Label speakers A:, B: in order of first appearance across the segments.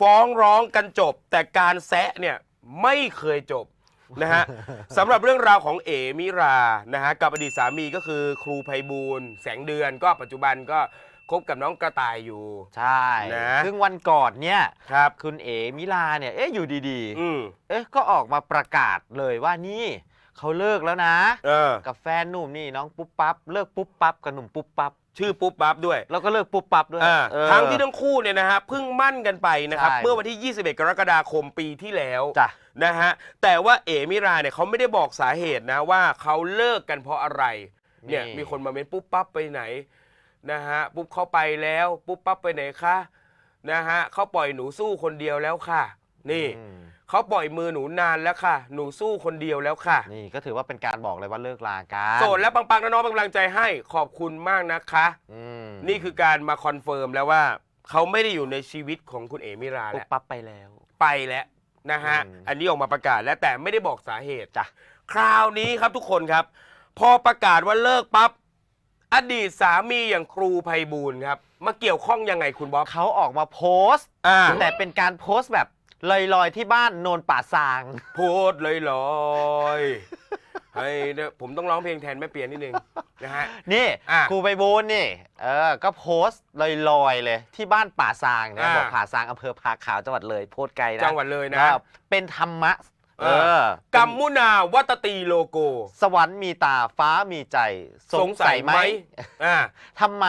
A: ฟ้องร้องกันจบ แต่การแซะเนี่ยไม่เคยจบนะฮะ สำหรับเรื่องราวของเอมิรานะฮะกับอดีตสามีก็คือครูไพบูลย์แสงเดือนก็ปัจจุบันก็คบกับน้องกระต่ายอยู่
B: ใช่
A: นะ
B: ซึ่งวันก่อนเนี่ย
A: ครับ
B: คุณเอมิลาเนี่ย เอ๊ะอยู่ดี
A: อืม
B: ๆ เอ๊ะก็ออกมาประกาศเลยว่านี่เขาเลิกแล้วนะ
A: เออ
B: กับแฟนหนุ่มนี่น้องปุ๊บปั๊บ เลิกปุ๊บปั๊บกับหนุ่มปุ๊บปั๊บ
A: ชื่อปุ๊บปั๊บด้วย
B: แล้วก็เลิกปุ๊บปั๊บด้วย
A: อ่า
B: เออ
A: ทั้งที่ทั้งคู่เนี่ยนะฮะเพิ่งมั่นกันไปนะครับ
B: ใช่
A: เมื่อวันที่ 21 กรกฎาคมปีที่แล้ว
B: จ้ะ
A: นะฮะแต่ว่าเอมิราเนี่ยเขาไม่ได้บอกสาเหตุนะว่าเขาเลิกกันเพราะอะไรเนี่ย
B: นี่
A: มีคนมาเม้นปุ๊บปั๊บไปไหนนะฮะปุ๊บเข้าไปแล้วปุ๊บปั๊บไปไหนคะนะฮะเขาปล่อยหนูสู้คนเดียวแล้วค่ะ นี่
B: อืม
A: เขาปล่อยมือหนูนานแล้วค่ะ หนูสู้คนเดียวแล้วค่ะ
B: นี่ก็ถือว่าเป็นการบอกเลยว่าเลิกลากัน
A: โสดและปังๆนะน้องเป็นกำลังใจให้ขอบคุณมากนะคะ
B: อืม
A: นี่คือการมาคอนเฟิร์มแล้วว่า เขาไม่ได้อยู่ในชีวิตของคุณเอมิรา
B: ปุ๊
A: แล้
B: บ
A: ว
B: ปั๊บไปแล้ว
A: ไปแล้วนะฮะ
B: อืม
A: อันนี้ออกมาประกาศแล้วแต่ไม่ได้บอกสาเหตุ
B: จ้ะ
A: คราวนี้ครับทุกคนครับ พอประกาศว่าเลิกปั๊บอดีตสามีอย่างครูไพบูลย์ครับ มาเกี่ยวข้องยังไงคุณบ๊อบ
B: เขาออกมาโพสต์
A: อ่า
B: แต่เป็นการโพสต์แบบ ลอยๆที่บ้านโนนป่าซาง
A: โพสต์เลยลอยๆให้เนี่ยผมต้องร้องเพลงแทนแม่เปียนิดนึงนะฮะ
B: นี่
A: อะ
B: ครูไปบูลย์นี่เออก็โพสต์ลอยๆเลย ที่บ้านป่าซางนะ
A: อ่า
B: บอกป่าซางอำเภอผาขาวจังหวัดเลยโพสต์ไกลนะ
A: จังหวัดเลยนะ
B: ครับเป็นธรรมะ
A: เอ
B: เอ
A: อ
B: อ
A: กัมมุนาวัตตีโลโก
B: สวรรค์มีตาฟ้ามีใจ สงสัยไหม
A: อ่า
B: ทำไม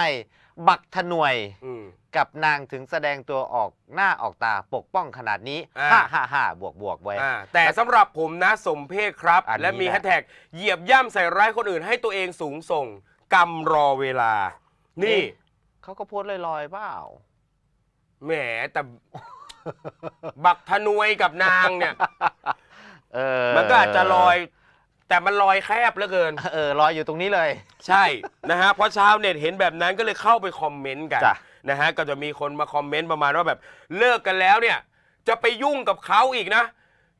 B: บักทนวย
A: อืม
B: กับนางถึงแสดงตัวออกหน้าออกตาปกป้องขนาดนี้
A: อ่า
B: ฮ่าฮ่าฮ่าบวกบวกไว้
A: อ่าแต่สำหรับผมนะสมเพศครับ
B: อันนี้
A: และมี
B: แหละ
A: แฮชแท็กเหยียบย่ำใส่ร้ายคนอื่นให้ตัวเองสูงส่งกรรมรอเวลา นี่
B: เขาก็โพสต์ลอยๆเปล่า
A: แหมแต่ บักธนวยกับนางเนี่ย
B: เออ
A: มันก็อาจจะลอย แต่มันลอยแคบเหลือเกิน
B: เออลอยอยู่ตรงนี้เลย
A: ใช่นะฮะเพราะชาวเน็ตเห็นแบบนั้นก็เลยเข้าไปคอมเมนต์กัน
B: จ้ะ
A: นะฮะก็จะมีคนมาคอมเมนต์ประมาณว่าแบบเลิกกันแล้วเนี่ย จะไปยุ่งกับเขาอีกนะ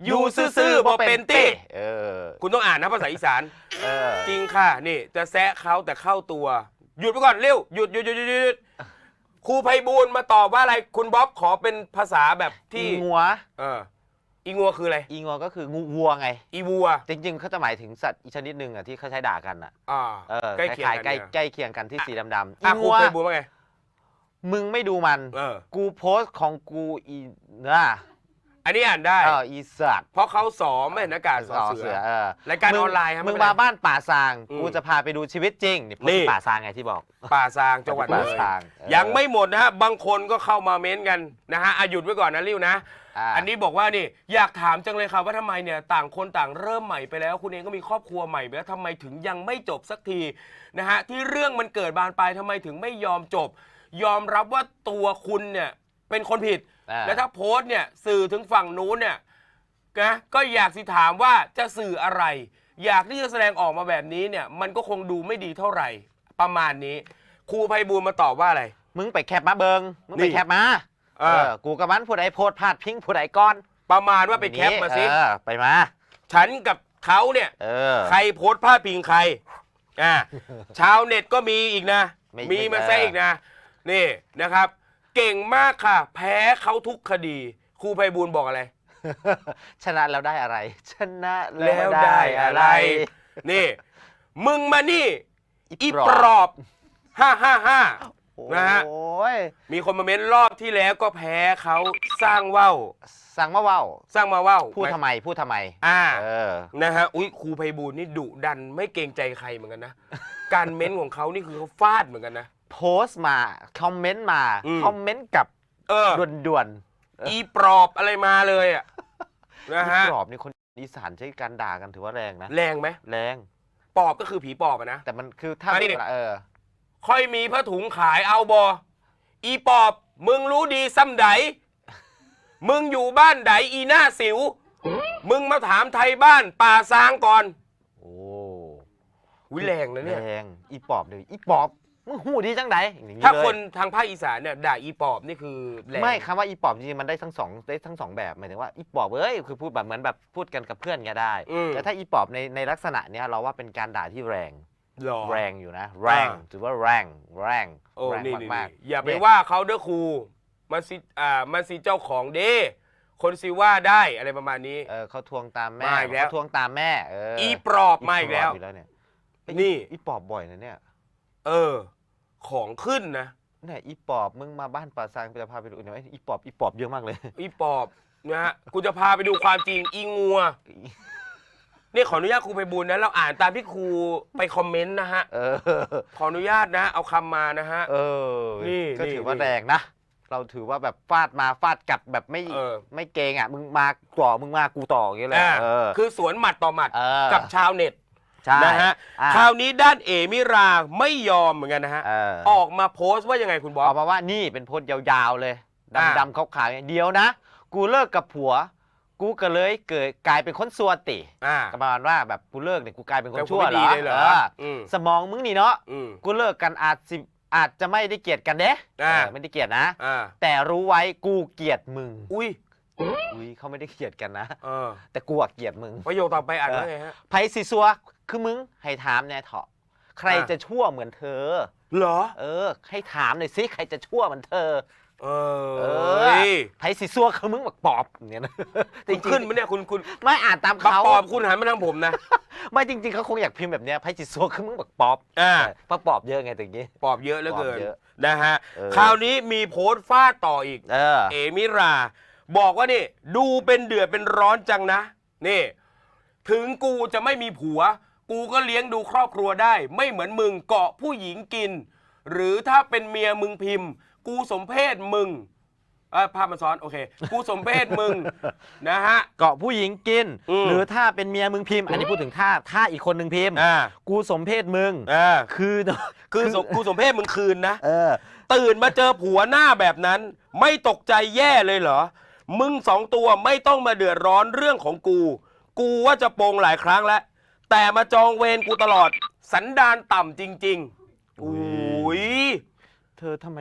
A: อยู่ซื่อๆบอเป็นตี้
B: เออ
A: คุณต้องอ่านนะภาษาอีสาน
B: เออ
A: จริงค่ะ นี่จะแซะเขาแต่เข้าตัว หยุดไปก่อนเร็วหยุดหยุดหยุดหยุดหยุดครูไพบูลย์มาตอบว่าอะไรคุณบ๊อบขอเป็นภาษาแบบที่
B: อีงัว
A: เออ อีงัวคืออะไร
B: อีงัวก็คืองูวัวไง
A: อีวัว
B: จริงๆเขาจะหมายถึงสัตว์อีกชนิดหนึ่งอะที่เขาใช้ด่ากันอะ
A: อ่า
B: เออ
A: ใกล้
B: ค
A: เคียง
B: ล้าย
A: กัน
B: ๆใกล้
A: เนี่ย
B: ใกล้เคียงกันที่สีดำๆอี
A: อะครู
B: งัว
A: ไพบูลย์ว่าไง
B: มึงไม่ดูมัน
A: เออ
B: กูโพสต์ของกูอีนะ
A: อันนี้อ่านได้
B: เอออีสัตว์
A: เพราะเขาสอมไม่เห็นอากาศสอ
B: อ๋อ
A: เสื
B: เสื
A: อ
B: อเออ
A: รายการ
B: มึ
A: องอนไลน์ครับ
B: มึง
A: ไเป็นไร
B: มาบ้านป่าซาง
A: อืม
B: กูจะพาไปดูชีวิตจริงนี่
A: นี่
B: ป่าซางไงที่บอก
A: ป่าซางจังหวัดเล
B: ป่าย ซางเออ
A: ยังไม่หมดนะฮะ บางคนก็เข้ามาเม้นต์กันนะฮะอาหยุดไว้ก่อนนะริ้วนะา อันนี้บอกว่านี่อยากถามจังเลยค่ะว่าทำไมเนี่ยต่างคนต่างเริ่มใหม่ไปแล้ว คุณเองก็มีครอบครัวใหม่ไปแล้วทำไมถึงยังไม่จบสักทีนะฮะที่เรื่องมันเกิดบานปลายทำไมถึงไม่ยอมจบ ยอมรับว่าตัวคุณเนี่ยเป็นคนผิด
B: อ่า
A: และถ้าโพสต์เนี่ยสื่อถึงฝั่งนู้นเนี่ยนะก็อยากสิถามว่าจะสื่ออะไร อยากที่จะแสดงออกมาแบบนี้เนี่ยมันก็คงดูไม่ดีเท่าไหร่ ประมาณนี้ ครูไพบูลย์มาตอบว่าอะไร
B: มึงไปแคปมาเบิงมึง
A: นี่
B: ไปแคปมา
A: เออ
B: เออกูกับมันผู้ใดโพสต์พาดพิงผู้ใดก่อน
A: ประมาณว่าไปแคปมาสิ
B: เออไปมา
A: ฉันกับเขาเนี่ย
B: เออ
A: ใครโพสต์พาดพิงใคร อ่า ชาวเน็ตก็มีอีกนะ
B: ไม่
A: มีมา
B: ไม่
A: แซะอีกนะ นี่นะครับ เก่งมากค่ะ แพ้เขาทุกคดี ครูไพบูลย์บอกอะไร
B: ชนะแล้วได้อะไร ชนะ
A: แล้วได้อะไร นี่ มึงมานี่ อีปลอบ ห้าห้าห้า นะฮะ
B: โอ้ย
A: มีคนมาเม้นรอบที่แล้วก็แพ้เขาสร้างว่าว
B: สั่งมาเว้า
A: สร้างมาว่าว
B: พูดทำไมพูดทำไม
A: อ่า
B: เออ
A: นะฮะ อุ้ยครูไพบูลย์นี่ดุดันไม่เกรงใจใครเหมือนกันนะ การเม้นของเขานี่คือเขาฟาดเหมือนกันนะ
B: โพสต์มา คอมเมนต์มา
A: อืม
B: คอมเมนต์กลับ
A: เออ
B: ด่วน
A: อีปลอบอะไรมาเลยอะ
B: ๆ
A: นะฮะ
B: กรอบนี่คนอีสานใช้การด่ากันถือว่าแรงนะ
A: แรงไหม
B: แรง
A: ปอบก็คือผีปอบอะนะ
B: แต่มันคือถ้า
A: อันนี้ดิ
B: เออ
A: ค่อยมีผ้าถุงขายเอาบออีปอบ มึงรู้ดีซ้ำไดมึงอยู่บ้านไดอีหน้าสิว มึงมาถามไทยบ้านป่าซางก่อน
B: โอ้
A: วิแรงนะเนี่ย
B: แรงอีปอบเลยอีปอบมึงหูดีจังไดอย่ง
A: ถ้า
B: เลย
A: คนทางภาคอีสานเนี่ยด่าอีปอบนี่คือแรง
B: ไม่คำว่าอีปอบจริงๆมันได้ทั้งสองได้ทั้งสองแบบหมายถึงว่าอีปอบเอ้ยคือพูดแบบเหมือนแบบพูดกันกับเพื่อนก็ได้
A: อืม
B: แต่ถ้าอีปอบในในลักษณะเนี้ยเราว่าเป็นการด่าที่แรง
A: หรอ
B: แรงอยู่นะ แรง
A: อ่า
B: ถือว่าแรงแรง
A: โอ้
B: แรง
A: นี่นี่
B: มาก
A: นี่อย่าไป
B: เนี่ย
A: ว่าเขาเด้อครูมันสิอ่ามันสิเจ้าของเด้คนสิว่าได้อะไรประมาณนี้
B: เออเขาทวงตามแม่
A: มาอีกแล้ว
B: เขาทวงตามแม่เออ
A: อี
B: อี
A: ปลอบมาอีกแล้ว
B: เนี่ยไอ้
A: นี่
B: อีปอบบ่อยนะเนี่ย
A: เออ ของขึ้นนะ
B: เนี่ยอีปอบมึงมาบ้านป่าซางจะพาไปดูเนี่อยอีปอบอีปอบเยอะมากเลย
A: อีปอบนะฮะกูจะพาไปดูความจริงอีงัว นี่ขออนุญาตครูไปบุญนะ เราอ่านตามที่ครูไปคอมเมนต์นะฮะ
B: เออ
A: ขออนุญาตนะ เอาคำมานะฮะ
B: เออ
A: นี่
B: ก็
A: นี่
B: ถือว่า
A: นี่
B: แรงนะ เราถือว่าแบบฟาดมาฟาดกลับแบบไม่
A: เออ
B: ไม่เกรงอะ มึงมาต่อมึงมากูต่ออย่างเงี้ยเลย
A: อ่า
B: เออ
A: คือสวนหมัดต่อหมัด
B: เออ
A: กับชาวเน็ต
B: ใช่
A: นะฮะ
B: อะ
A: คราวนี้ด้านเอมิราไม่ยอมเหมือนกันนะฮะ
B: เออ
A: ออกมาโพสต์ว่ายังไงคุณบอ
B: อ
A: ส
B: อกมาว่านี่เป็นโพสต์ยาวๆเลย
A: อ่า
B: ดำๆขาวๆอย่างเดียวนะ กูเลิกกับผัว กูก็เลยเกิดกลายเป็นคนสัวติ
A: อ่า
B: ก็ประมาณว่าแบบกูเลิกเนี่ยกูกลายเป็นคน
A: แต่กู
B: ชั่ว
A: ไม่
B: เหร
A: ดี
B: อ
A: เลยเหรอ
B: เออ
A: อืม
B: สมองมึงนี่เนาะ
A: อืม
B: กูเลิกกันอาจสิอาจจะไม่ได้เกลียดกันเด้
A: อ่า
B: เออไม่ได้เกลียดนะ
A: อ่า
B: แต่รู้ไว้กูเกลียดมึง
A: อุ้ย
B: อุ้ยเขาไม่ได้เกลียดกันนะ
A: เออ
B: แต่กูอะเกลียดมึง
A: ประโยคต่อไปอ่านว่าไงฮะ
B: ไพสิซัวคือมึงให้ถามแน่เถอะใคร
A: อะ
B: จะชั่วเหมือนเธอ
A: เหรอ
B: เออ ให้ถามหน่อยสิใครจะชั่วเหมือนเธอ
A: เอ
B: เอ
A: อ
B: อไพสิซัวคือมึงแบบปอบเนี่ยนะจ
A: คุ
B: ริ
A: ณ
B: ง
A: ขึ้นไหมเนี่ยคุณคุณ
B: ๆไม่อ่านตาม
A: บัก
B: เขา
A: ปอบคุณหันมาทางผมนะ
B: ไม่จริง ๆเขาคงอยากพิมพ์แบบเนี้ยไพสิซัวคือมึงแบบปอบ
A: อ่า
B: เพราะปอบเยอะไงตรงนี้
A: ปอบเยอะเหลือเกิน
B: ปอบเยอะ
A: นะฮะ
B: เออ
A: คราวนี้มีโพสต์ฟาดต่ออีก
B: เออ
A: เอมิรา บอกว่านี่ ดูเป็นเดือดเป็นร้อนจังนะนี่ ถึงกูจะไม่มีผัว กูก็เลี้ยงดูครอบครัวได้ ไม่เหมือนมึงเกาะผู้หญิงกิน หรือถ้าเป็นเมียมึงพิมพ์ กูสมเพศมึงเออภาพมันซ้อนโอเค กูสมเพศมึง นะฮะ
B: เกาะผู้หญิงกิน
A: อืม
B: หรือถ้าเป็นเมียมึงพิมพ์ อันนี้พูดถึงถ้าถ้าอีกคนหนึ่งพิมพ์
A: อ่า
B: กูสมเพศมึง
A: อ่า
B: คือ
A: คือสมกูสมเพศมึงคืนนะ
B: เออ
A: ตื่นมาเจอผัวหน้าแบบนั้น ไม่ตกใจแย่เลยเหรอ มึงสองตัวไม่ต้องมาเดือดร้อนเรื่องของกู กูว่าจะโปงหลายครั้งแล้ว แต่มาจองเวรกูตลอด สันดานต่ำจริง ๆ
B: อุ๊
A: อุ้ย
B: เธอทำไม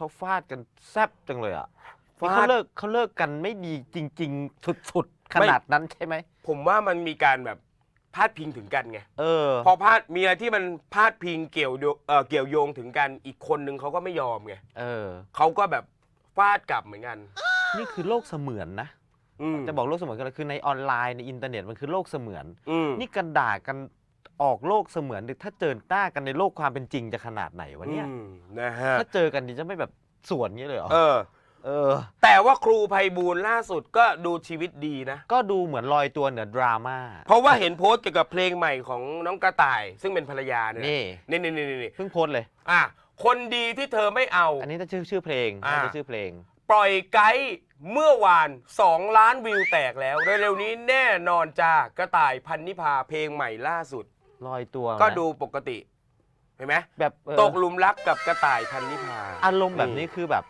B: เขาฟาดกันแซบจังเลยอะ
A: ฟาด
B: เขาเลิกเขาเลิกกันไม่ดีจริง ๆ สุดๆ ขนาดนั้นใช่ไหม
A: ผมว่ามันมีการแบบพาดพิงถึงกันไง
B: เออ
A: พอพาดมีอะไรที่มันพาดพิงเกี่ยวโยเอ่อเกี่ยวโยงถึงกันอีกคนนึงเขาก็ไม่ยอมไง
B: เออ
A: เขาก็แบบฟาดกลับเหมือนกัน
B: นี่คือโลกเสมือนนะ
A: อืม
B: จะบอกโลกเสมือนกันเลยคือในออนไลน์ในอินเทอร์เน็ตมันคือโลกเสมือน
A: อืม
B: นี่กันด่ากัน ออกโลกเสมือนถ้าเจอหน้ากันในโลกความเป็นจริงจะขนาดไหนวะเนี่ย
A: อืมนะฮะ
B: ถ้าเจอกันนี่จะไม่แบบสวนงี้เลยเหรอ
A: เออ
B: เออ
A: แต่ว่าครูไพบูลย์ล่าสุดก็ดูชีวิตดีนะ
B: ก็ดูเหมือนลอยตัวเหนือดราม่า
A: เพราะว่าเห็นโพสต์เกี่ยวกับเพลงใหม่ของน้องกระต่าย ซึ่งเป็นภรรยาเนี่ย
B: นี่
A: นี่นี่นี่นี่
B: เพิ่งโพสต์เลย
A: อะคนดีที่เธอไม่เอา
B: อันนี้ถ้าชื่อชื่อเพลง
A: อ่า
B: น่าจะชื่อเพลง
A: ปล่อยไกด์เมื่อวาน 2 ล้านวิวแตกแล้ว เร็วๆนี้แน่นอนจ้ากระต่ายพันนิพาเพลงใหม่ล่าสุด
B: ลอยตัว
A: ก็
B: นะ
A: ดูปกติ เห็นไหม
B: แบบเออ
A: ตกหลุมรักกับกระต่ายพันนิพา
B: อารมณ์แบบนี้คือแบบ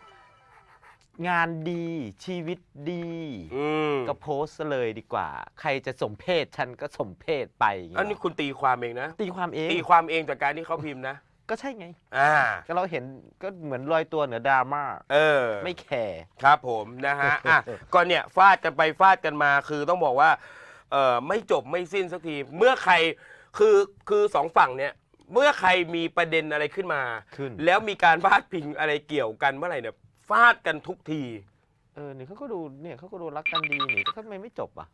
B: งานดีชีวิตดี
A: อืม
B: ก็โพสต์ซะเลยดีกว่า ใครจะสมเพศฉันก็สมเพศไปอย่างเงี้ย
A: อันนี้คุณตีความเองนะ
B: ตีความเอง
A: ตีความเองจากการที่เขาพิมพ์นะ
B: ก็ใช่ไง
A: อ่า
B: ก็เราเห็นก็เหมือนลอยตัวเหนือดราม่า
A: เออ
B: ไม่แคร์
A: ครับผมนะฮะ อะ ก็เนี่ยฟาดกันไปฟาดกันมาคือต้องบอกว่า เออไม่จบไม่สิ้นสักที เมื่อใคร คือคือสองฝั่งเนี่ยเมื่อใครมีประเด็นอะไรขึ้นมา
B: ขึ้น
A: แล้วมีการพาดพิงอะไรเกี่ยวกันเมื่อไหร่เนี่ยฟาดกันทุกที
B: เออนี่เขาก็ดูเนี่ยเขาก็ดูรักกันดีนี่ทำไมไม่จบอะ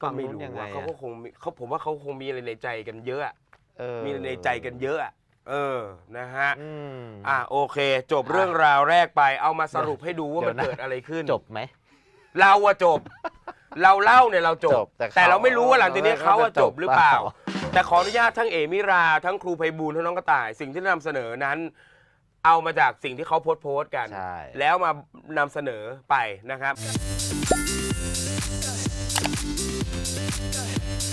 A: ก็ไม่รู้
B: ฝั่งนู้นยังไง
A: ว่า
B: อะ
A: เขาก็คงมีเขาผมว่าเขาคงมีอะไรในใจกันเยอะอะ
B: เออ
A: มีอะไรในใจกันเยอะอะเออนะฮะ
B: อืม
A: อะโอเค จบเรื่องราวแรกไปเอามาสรุปให้ดูว่า
B: เดี๋
A: มัน
B: ยวนะ
A: เกิดอะไรขึ้น
B: จบไหม
A: เราอะจบ เราเล่าเนี่ยเราจ
B: จ
A: บ
B: บ แต่เขา
A: แต่เราไม่รู้ว่าหลังจากนี้เขาอะ
B: เขาจะ
A: จ
B: จ
A: บบหรือเปล่า
B: เปล่า
A: แต่ขออนุญาตทั้งเอมิราทั้งครูไพบูลย์ทั้งน้องกระต่าย สิ่งที่นำเสนอนั้น เอามาจากสิ่งที่เขาโพสต์โพสต์กัน
B: ใช่
A: แล้วมานำเสนอไปนะครับ